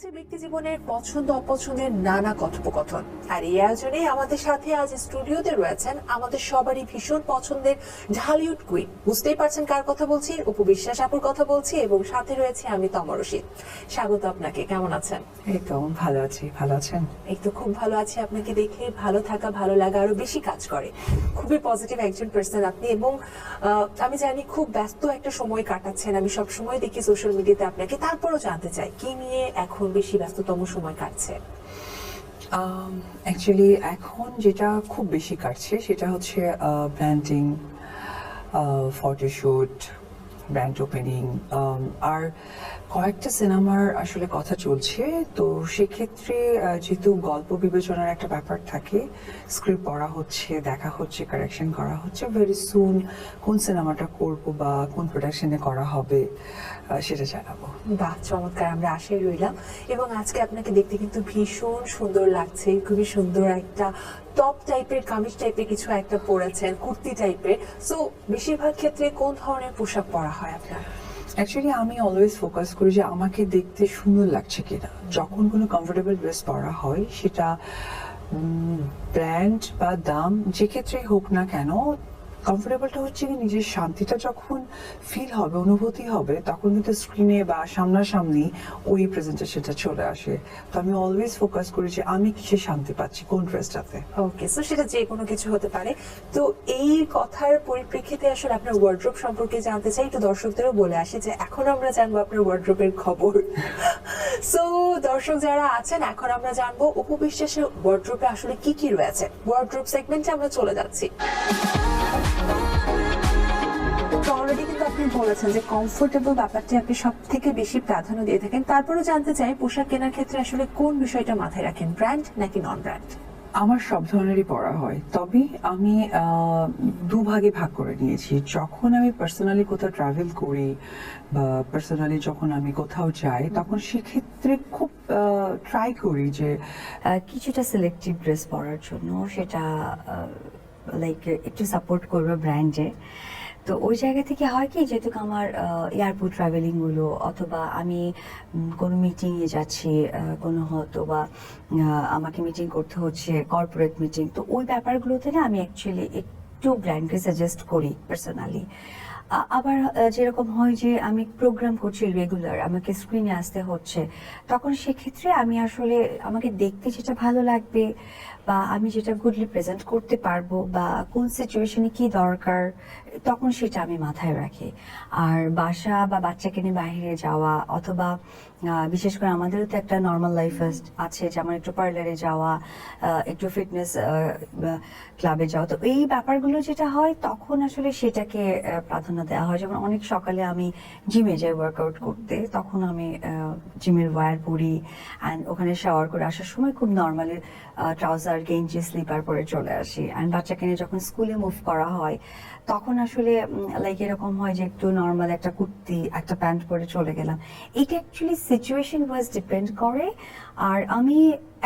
থাকছে ব্যক্তি জীবনের পছন্দ অপছন্দের নানা কথোপকথন। আর এই আয়োজনে আমাদের সাথে আজ স্টুডিওতে রয়েছেন আমাদের সবারই ভীষণ পছন্দের ঢালিউড কুইন বুঝতেই পারছেন কার কথা বলছি? উপবিশ্বাস আপুর কথা বলছি এবং সাথে রয়েছে আমি তমরশীদ স্বাগত আপনাকে কেমন আছেন? এই তো ভালো আছি ভালো আছেন? এই তো খুব ভালো আছি। আপনাকে দেখে ভালো থাকা ভালো লাগা আরও বেশি কাজ করে। খুবই পজিটিভ একজন পার্সন আপনি এবং আহ, আমি জানি খুব ব্যস্ত একটা সময় কাটাচ্ছেন। আমি সব সময় দেখি সোশ্যাল মিডিয়াতে আপনাকে তারপরও জানতে চাই কি নিয়ে এখন বেশি ব্যস্ততম সময় কাটছে। অ্যাকচুয়ালি এখন যেটা খুব বেশি কাটছে সেটা হচ্ছে ব্র্যান্ডিং ফটোশ্যুট ব্র্যান্ড ওপেনিং আর কয়েকটা সিনেমার আসলে কথা চলছে, তো সেক্ষেত্রে যেহেতু গল্প বিবেচনার একটা ব্যাপার থাকে স্ক্রিপ্ট পড়া হচ্ছে, দেখা হচ্ছে কারেকশন করা হচ্ছে ভেরি সুন কোন সিনেমাটা করব বা কোন প্রোডাকশনে করা হবে সেটা জানাব। বাহ, চমৎকার, আমরা আশায় রইলাম। এবং আজকে আপনাকে দেখতে কিন্তু ভীষণ সুন্দর লাগছে, খুবই সুন্দর একটা টপ টাইপের কামিজ টাইপের কিছু একটা পরেছেন কুর্তি টাইপের সো বেশিরভাগ ক্ষেত্রে কোন ধরনের পোশাক পরা হয় আপনার? অ্যাকচুয়ালি আমি অলওয়েজ ফোকাস করি যে আমাকে দেখতে সুন্দর লাগছে কিনা। যখন কোনো কমফোর্টেবল ড্রেস পরা হয়, সেটা ব্র্যান্ড বা দাম যে ক্ষেত্রেই হোক না কেন কমফোর্টেবলটা হচ্ছে কি নিজের শান্তিটা যখন ফিল হবে, অনুভূতি হবে, তখন কিন্তু স্ক্রিনে বা সামনাসামনি ওই প্রেজেন্টেশনটা চলে আসে। তো আমি অলওয়েজ ফোকাস করি যে আমি কিসে শান্তি পাচ্ছি, কোন ড্রেসটাতে ওকে সো সেটা যে কোনো কিছু হতে পারে। তো এই কথার পরিপ্রেক্ষিতে আসলে আপনার ওয়ার্ড্রোব সম্পর্কে জানতে চাই, একটু দর্শকদেরও বলে আসি যে এখন আমরা জানব আপনার ওয়ার্ড্রোবের খবর। সো দর্শক যারা আছেন, এখন আমরা জানব উপবিশ্বাসের ওয়ার্ড্রোবে আসলে কি কি রয়েছে। ওয়ার্ড্রোব সেগমেন্টে আমরা চলে যাচ্ছি। অলরেডি কিন্তু আপনি বলেছেন যে কমফোর্টেবল ব্যাপারটি আপনি সব থেকে বেশি প্রাধান্য দিয়ে থাকেন। তারপরেও জানতে চাই, পোশাক কেনার ক্ষেত্রে আসলে কোন বিষয়টা মাথায় রাখেন ব্র্যান্ড নাকি নন ব্র্যান্ড আমার সব ধরনেরই পড়া হয়। তবে আমি দুভাগে ভাগ করে নিয়েছি। যখন আমি পার্সোনালি কোথাও ট্রাভেল করি বা পার্সোনালি যখন আমি কোথাও যাই, তখন সেক্ষেত্রে খুব ট্রাই করি যে কিছুটা সিলেক্টিভ ড্রেস পরার জন্য। সেটা লাইক একটু সাপোর্ট করবে ব্র্যান্ডে তো ওই জায়গা থেকে হয় কি, যেহেতু আমার এয়ারপোর্ট ট্রাভেলিংগুলো অথবা আমি কোনো মিটিংয়ে যাচ্ছি কোনো হয়তো বা আমাকে মিটিং করতে হচ্ছে কর্পোরেট মিটিং তো ওই ব্যাপারগুলোতে না আমি অ্যাকচুয়ালি একটু ব্র্যান্ডকে সাজেস্ট করি পার্সোনালি আবার যেরকম হয় যে আমি প্রোগ্রাম করছি রেগুলার আমাকে স্ক্রিনে আসতে হচ্ছে, তখন সেক্ষেত্রে আমি আসলে আমাকে দেখতে যেটা ভালো লাগবে বা আমি যেটা গুডলি প্রেজেন্ট করতে পারব বা কোন সিচুয়েশনে কি দরকার, তখন সেটা আমি মাথায় রাখি। আর বাসা বা বাচ্চাকে নিয়ে বাইরে যাওয়া অথবা বিশেষ করে আমাদেরও তো একটা নর্মাল লাইফ আছে যেমন একটু পার্লারে যাওয়া একটু ফিটনেস ক্লাবে যাওয়া। তো এই ব্যাপারগুলো যেটা হয়, তখন আসলে সেটাকে প্রাধান্য দেওয়া হয়। যেমন অনেক সকালে আমি জিমে যাই ওয়ার্কআউট করতে, তখন আমি জিমের ওয়্যার পরি অ্যান্ড ওখানে শাওয়ার করে আসার সময় খুব নর্মালি ট্রাউজার গেঞ্জি স্লিপার পরে চলে আসি। অ্যান্ড বাচ্চাকে নিয়ে যখন স্কুলে মুভ করা হয়, তখন আসলে লাইক এরকম হয় যে একটু নর্মাল একটা কুর্তি, একটা প্যান্ট পরে চলে গেলাম। এটা অ্যাকচুয়ালি সিচুয়েশন ওয়াইজ ডিপেন্ড করে। আর আমি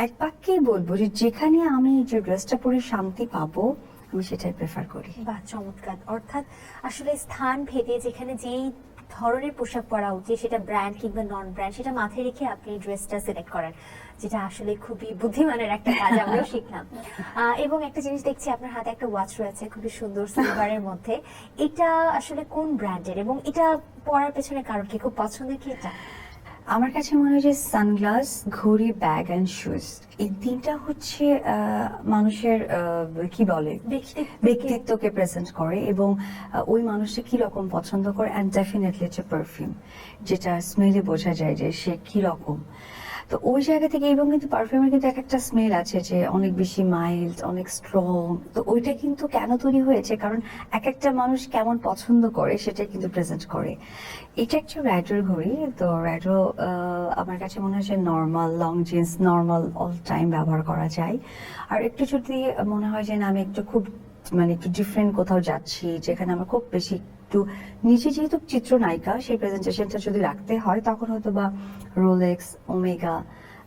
এক বাক্যেই বলব যে যেখানে আমি যে ড্রেসটা পরে শান্তি পাবো, আমি সেটাই প্রেফার করি। বা চমৎকার। অর্থাৎ আসলে স্থান ভেদে যেখানে যেই ধরনের পোশাক পরা উচিত সেটা ব্র্যান্ড কিংবা নন ব্র্যান্ড সেটা মাথায় রেখে আপনি ড্রেসটা সিলেক্ট করেন যেটা আসলে খুবই বুদ্ধিমানের একটা কাজ আমরাও শিখলাম। আহ, এবং একটা জিনিস দেখছি আপনার হাতে একটা ওয়াচ রয়েছে খুবই সুন্দর সিলভারের মধ্যে। এটা আসলে কোন ব্র্যান্ডের এবং এটা পরার পেছনে কারণ কি? খুব পছন্দের কি এটা? আমার কাছে মনে হয় যে সানগ্লাস ঘড়ি ব্যাগ অ্যান্ড শুজ এই তিনটা হচ্ছে আহ, মানুষের আহ, কি বলে? ব্যক্তিত্বকে- ব্যক্তিত্বকে প্রেজেন্ট করে এবং ওই মানুষটা কি রকম পছন্দ করে? অ্যান্ড ডেফিনেটলি হচ্ছে পারফিউম যেটা স্মেলে বোঝা যায় যে সে কি রকম। তো ওই জায়গা থেকে এবং কিন্তু পারফিউমের কিন্তু এক একটা স্মেল আছে যে অনেক বেশি মাইল্ড অনেক স্ট্রং তো ওইটা কিন্তু কেন তৈরি হয়েছে? কারণ এক একটা মানুষ কেমন পছন্দ করে সেটা কিন্তু প্রেজেন্ট করে। এটা একটা র্যাডোর ঘড়ি, তো র্যাডো আমার কাছে মনে হয় যে normal long jeans normal all time ব্যবহার করা যায়। আর একটু যদি মনে হয় যে না, আমি একটু খুব মানে একটু ডিফারেন্ট কোথাও যাচ্ছি, যেখানে আমার খুব বেশি একটু নিচে যেহেতু চিত্রনায়িকা, সেই প্রেজেন্টেশনটা যদি রাখতে হয়, তখন হয়তো বা রোলেক্স ওমেগা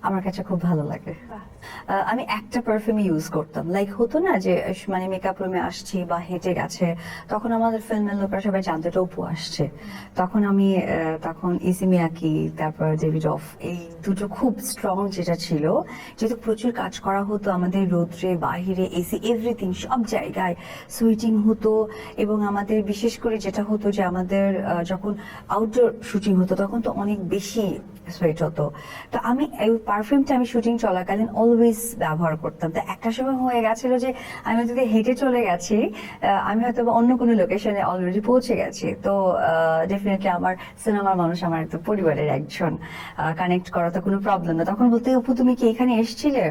আমার কাছে খুব ভালো লাগে। আমি একটা পারফিউম ইউজ করতাম। লাইক হতো না যে মানে মেকআপ রুমে আসছি বা হেঁটে গেছে, তখন আমাদের ফিল্মের লোকরা সবাই জানতো এটা অপু আসছে। তখন আমি তখন ইসিমিয়াকি তারপর ডেভিড অফ এই দুটো খুব স্ট্রং যেটা ছিল, যেহেতু প্রচুর কাজ করা হতো আমাদের রোদ্রে, বাহিরে এসি এভরিথিং সব জায়গায় সুইটিং হতো এবং আমাদের, বিশেষ করে যেটা হতো যে আমাদের যখন আউটডোর শুটিং হতো, তখন তো অনেক বেশি সোয়েট হতো। তো আমি, এই পারফিউমটা আমি শুটিং চলাকালীন অলওয়েজ ব্যবহার করতাম। তো একটা সময় হয়ে গেছিল যে, আমি যদি হেঁটে চলে গেছি আমি হয়তো অন্য কোনো লোকেশনে অলরেডি পৌঁছে গেছি। তো ডেফিনেটলি আমার সিনেমার মানুষ আমার তো পরিবারের একজন। কানেক্ট করা তো কোনো প্রবলেম না। তখন বলতে, অপু, তুমি কি এখানে এসেছিলে?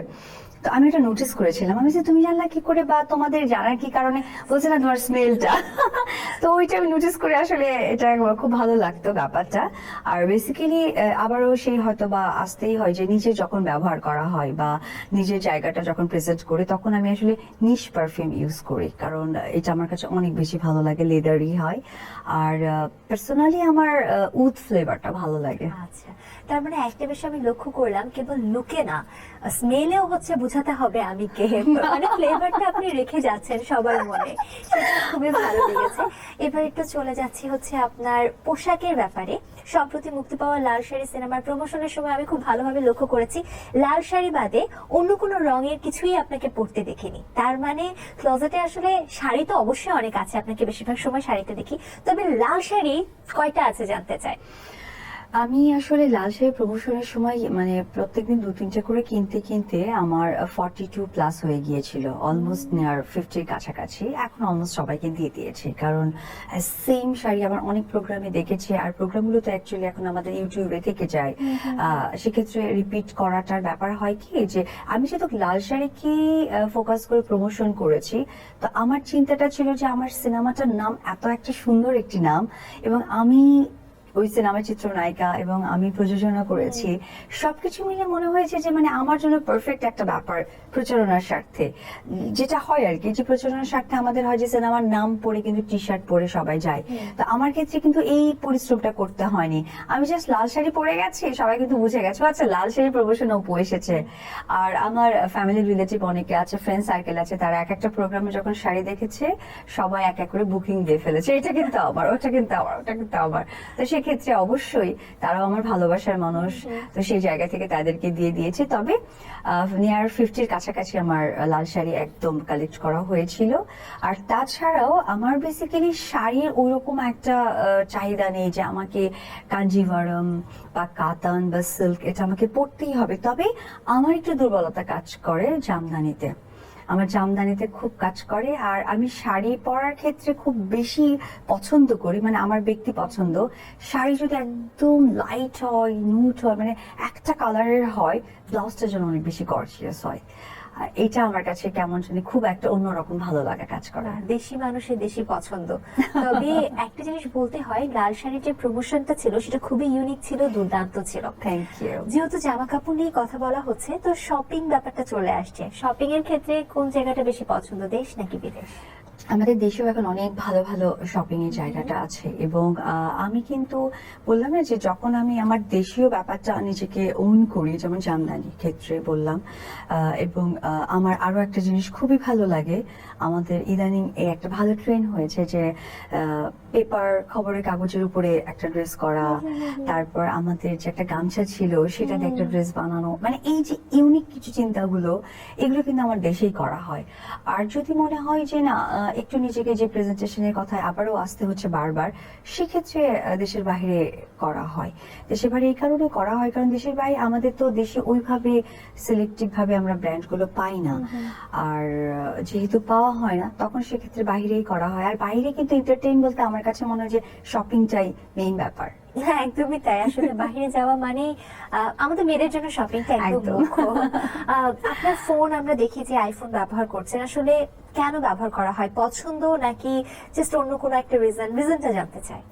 তো আমি এটা নোটিস করেছিলাম। আমি তুমি জানলা কি করে বা তোমাদের জানার কি কারণে? বলছে, না, তোমার স্মেলটা তো ওইটা আমি নোটিস করে আসলে এটা খুব ভালো লাগতো ব্যাপারটা। আর বেসিক্যালি আবারও সেই হয়তো বা আসতেই হয় যে, নিজে যখন ব্যবহার করা হয় বা নিজের জায়গাটা যখন প্রেজেন্ট করি, তখন আমি আসলে নিশ পারফিউম ইউজ করি। কারণ এটা আমার কাছে অনেক বেশি ভালো লাগে লেদারই হয়। আর পার্সোনালি আমার উড ফ্লেভারটা ভালো লাগে। আচ্ছা। তার মানে একটা বিষয় আমি লক্ষ্য করলাম, কেবল লুকে না স্মেলেও হচ্ছে বোঝাতে হবে আমি কে। মানে ফ্লেভারটা আপনি রেখে যাচ্ছেন সবার মনে। সেটা খুবই ভালো লেগেছে। এবার একটু চলে যাচ্ছি হচ্ছে আপনার পোশাকের ব্যাপারে। সম্প্রতি মুক্তি পাওয়া লাল শাড়ি সিনেমার প্রমোশনের সময় আমি খুব ভালোভাবে লক্ষ্য করেছি। লাল শাড়ি বাদে অন্য কোনো রঙের কিছুই আপনাকে পরতে দেখিনি। তার মানে ক্লোজেটে আসলে শাড়ি তো অবশ্যই অনেক আছে। আপনাকে বেশিরভাগ সময় শাড়িতে দেখি। তবে লাল শাড়ি কয়টা আছে জানতে চাই। আমি আসলে লাল শাড়ি প্রমোশনের সময় মানে প্রত্যেকদিন দু তিনটে করে কিনতে কিনতে আমার ফর্টি টু প্লাস হয়ে গিয়েছিল। অলমোস্ট নেয়ার ফিফটির কাছাকাছি। এখন অলমোস্ট সবাইকে দিয়ে দিয়েছি। কারণ সেম শাড়ি আমার অনেক প্রোগ্রামে দেখেছি। আর প্রোগ্রামগুলো তো অ্যাকচুয়ালি এখন আমাদের ইউটিউবে থেকে যায়। আহ, সেক্ষেত্রে রিপিট করাটার ব্যাপার হয় কি যে আমি যেহেতু লাল শাড়িকে ফোকাস করে প্রমোশন করেছি তো আমার চিন্তাটা ছিল যে আমার সিনেমাটার নাম এত একটা সুন্দর একটি নাম এবং আমি ওই সিনেমার চিত্রনায়িকা এবং আমি প্রযোজনা করেছি সবকিছু মিলে মনে হয়েছে যে মানে আমার জন্য পারফেক্ট একটা ব্যাপার প্রচারণার স্বার্থে। যেটা হয় আর কি যে প্রচারণার স্বার্থে আমাদের হয় যে সিনেমার নাম পরে কিন্তু টি শার্ট পরে সবাই যায়। তো আমার ক্ষেত্রে কিন্তু এই পরিশ্রমটা করতে হয়নি। আমি জাস্ট লাল শাড়ি পরে গেছি সবাই কিন্তু বুঝে গেছে আচ্ছা লাল শাড়ি প্রমোশন অপু এসেছে। আর আমার ফ্যামিলি রিলেটিভ অনেকে আছে ফ্রেন্ড সার্কেল আছে তারা এক একটা প্রোগ্রামে যখন শাড়ি দেখেছে সবাই এক এক করে বুকিং দিয়ে ফেলেছে। এটা কিন্তু আমার ওটা কিন্তু আমার ওটা কিন্তু আমার। তো সেক্ষেত্রে অবশ্যই তারাও আমার ভালোবাসার মানুষ। তো সেই জায়গা থেকে তাদেরকে দিয়ে দিয়েছে। তবে নিয়ার ফিফটির কাছাকাছি আমার লাল শাড়ি একদম কালেক্ট করা হয়েছিল। আর তাছাড়াও আমার বেসিক্যালি শাড়ির ওইরকম একটা চাহিদা নেই যে আমাকে কাঞ্জিভারম বা কাতান বা সিল্ক এটা আমাকে পড়তেই হবে। তবে আমার একটু দুর্বলতা কাজ করে জামদানিতে। আমার জামদানিতে খুব কাজ করে, আর আমি শাড়ি পরার ক্ষেত্রে খুব বেশি পছন্দ করি মানে আমার ব্যক্তি পছন্দ। শাড়ি যদি একদম লাইট হয় নুট হয় মানে একটা কালারের হয় ব্লাউজটা যেন অনেক বেশি গর্জিয়াস হয়। এটা আমার কাছে কেমন জানি খুব একটা অন্যরকম ভালো লাগা কাজ করে। দেশি মানুষের দেশি পছন্দ। তবে একটা জিনিস বলতে হয় লাল শাড়ির যে প্রমোশনটা ছিল সেটা খুবই ইউনিক ছিল দুর্দান্ত ছিল। থ্যাংক ইউ যেহেতু জামা কাপড় নিয়ে কথা বলা হচ্ছে তো শপিং ব্যাপারটা চলে আসছে। শপিং এর ক্ষেত্রে কোন জায়গাটা বেশি পছন্দ দেশ নাকি বিদেশ? আমাদের দেশেও এখন অনেক ভালো ভালো শপিং এর জায়গাটা আছে এবং আমি কিন্তু বললাম না যে যখন আমি আমার দেশীয় ব্যাপারটা নিজেকে ওন করি, যেমন জামদানি ক্ষেত্রে বললাম এবং আমার আরও একটা জিনিস খুবই ভালো লাগে, আমাদের ইদানিং একটা ভালো ট্রেন হয়েছে যে পেপার খবরের কাগজের উপরে একটা ড্রেস করা। তারপর আমাদের যে একটা গামছা ছিল সেটাতে একটা ড্রেস বানানো। মানে এই যে ইউনিক কিছু চিন্তাগুলো এগুলো কিন্তু আমার দেশেই করা হয়। আর যদি মনে হয় যে না একটু নিজেকে যে প্রেজেন্টেশনের কথায় আবারও আসতে হচ্ছে বারবার সেক্ষেত্রে দেশের বাইরে করা হয়। দেশের বাইরে এই কারণে করা হয় কারণ দেশের বাইরে আমাদের তো দেশে ওইভাবে সিলেক্টিভ ভাবে আমরা ব্র্যান্ডগুলো পাই না। আর যেহেতু পাওয়া হয় না তখন সেক্ষেত্রে বাইরেই করা হয়। আর বাইরে কিন্তু এন্টারটেইন বলতে আমার কাছে মনে হয় যে শপিংটাই মেইন ব্যাপার। হ্যাঁ একদমই তাই। আসলে বাইরে যাওয়া মানে আমাদের মেয়েদের জন্য শপিংটা একদম আপনার ফোন আমরা দেখি যে আইফোন ব্যবহার করছেন। আসলে কেন ব্যবহার করা হয়? পছন্দ নাকি জাস্ট অন্য কোনো একটা রিজন রিজনটা জানতে চাই।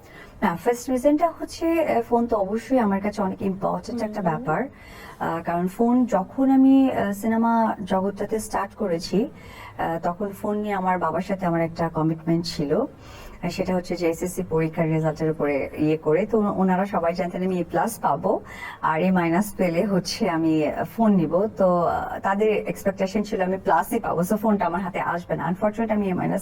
না ফার্স্ট রিজনটা হচ্ছে ফোন তো অবশ্যই আমার কাছে অনেক ইম্পর্টেন্ট একটা ব্যাপার। কারণ ফোন যখন আমি সিনেমা জগৎটাতে স্টার্ট করেছি তখন ফোন নিয়ে আমার বাবার সাথে আমার একটা কমিটমেন্ট ছিল। সেটা হচ্ছে যে এসএসসি পরীক্ষার রেজাল্টের উপরে ইয়ে করে তো ওনারা সবাই জানতেন আমি এ প্লাস পাবো আর এ মাইনাস পেলে হচ্ছে আমি ফোন নিব। তো তাদের এক্সপেকটেশন ছিল আমি প্লাসই পাবো সো ফোনটা আমার হাতে আসবে না। আনফর্চুনেট আমি এ মাইনাস